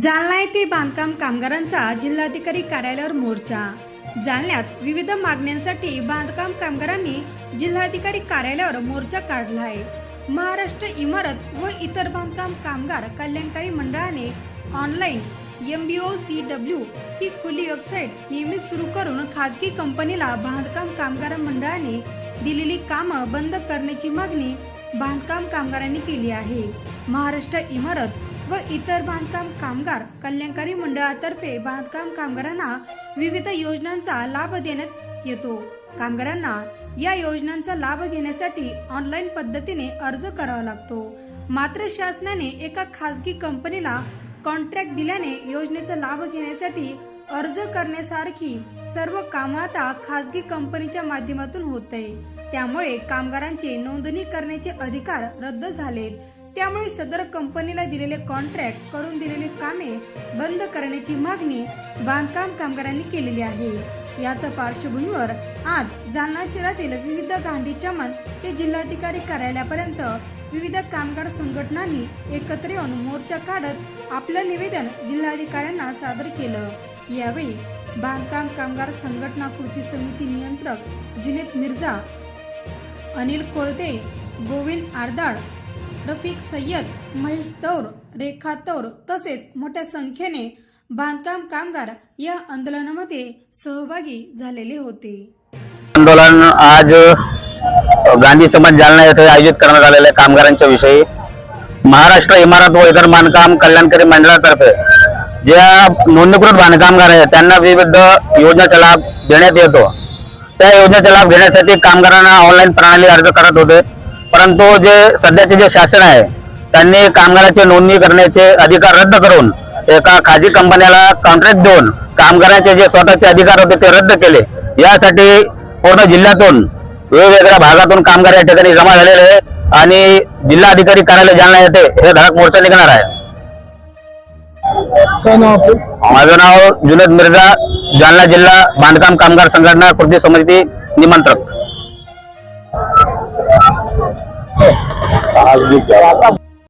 जालना येथे बांधकाम कामगारांचा जिल्हाधिकारी कार्यालयावर मोर्चा. जालन्यात विविध मागण्यांसाठी बांधकाम कामगारांनी जिल्हाधिकारी कार्यालयावर मोर्चा काढला आहे. महाराष्ट्र इमारत व इतर बांधकाम कामगार कल्याणकारी मंडळाने ऑनलाईन एमबीओ सी डब्ल्यू ही खुली वेबसाईट नियमित सुरू करून खाजगी कंपनीला बांधकाम कामगार मंडळाने दिलेली कामं बंद करण्याची मागणी बांधकाम कामगारांनी केली आहे. महाराष्ट्र इमारत व इतर बांधकाम कामगार कल्याणकारी मंडळातर्फे बांधकाम कामगारांना विविध योजनांचा लाभ देण्यात येतो. कामगारांना या योजनांचा लाभ घेण्यासाठी ऑनलाईन पद्धतीने अर्ज करावा लागतो. मात्र शासनाने एका खासगी कंपनीला कॉन्ट्रॅक्ट दिल्याने योजनेचा लाभ घेण्यासाठी अर्ज करण्यासारखी सर्व कामं आता खासगी कंपनीच्या माध्यमातून होत आहे. त्यामुळे कामगारांची नोंदणी करण्याचे अधिकार रद्द झालेत. त्यामुळे सदर कंपनीला दिलेले कॉन्ट्रॅक्ट करून दिलेली कामे बंद करण्याची मागणी बांधकाम कामगारांनी केलेली आहे. याच्या पार्श्वभूमीवर आज जालना शहरातील विविध गांधी चमन ते जिल्हाधिकारी कार्यालयापर्यंत विविध कामगार संघटनांनी एकत्र येऊन मोर्चा काढत आपलं निवेदन जिल्हाधिकाऱ्यांना सादर केलं. यावेळी बांधकाम कामगार संघटना कृती समिती नियंत्रक जिनेत मिर्झा अनिल कोलते गोविंद आरदाड रफिक सय्यद महेश तौर रेखा तौर तसेच मोठ्या संख्येने बांधकाम कामगार या आंदोलनामध्ये सहभागी झालेले होते. आंदोलन आज गांधी समाज जालना येथे आयोजित करण्यात आलेल्या कामगारांच्या विषयी महाराष्ट्र इमारत व इतर बांधकाम कल्याणकारी मंडळातर्फे ज्या नोंदणीकृत बांधकामगार आहेत त्यांना विविध योजनेचा लाभ देण्यात येतो. त्या योजनेचा लाभ घेण्यासाठी कामगारांना ऑनलाईन प्रणाली अर्ज करत होते. परंतु जे सध्याचे जे शासन आहे त्यांनी कामगारांची नोंदणी करण्याचे अधिकार रद्द करून एका खाजगी कंपन्याला कॉन्ट्रॅक्ट देऊन कामगारांचे जे स्वतःचे अधिकार होते ते रद्द केले. यासाठी पूर्ण जिल्ह्यातून वेगवेगळ्या भागातून कामगार या ठिकाणी जमा झालेले आहे आणि जिल्हाधिकारी कार्यालय जालना येथे हे धडक मोर्चा निघणार आहे. माझं नाव जुनेद मिर्झा जालना जिल्हा बांधकाम कामगार संघटना कृती समिती निमंत्रक. Ay,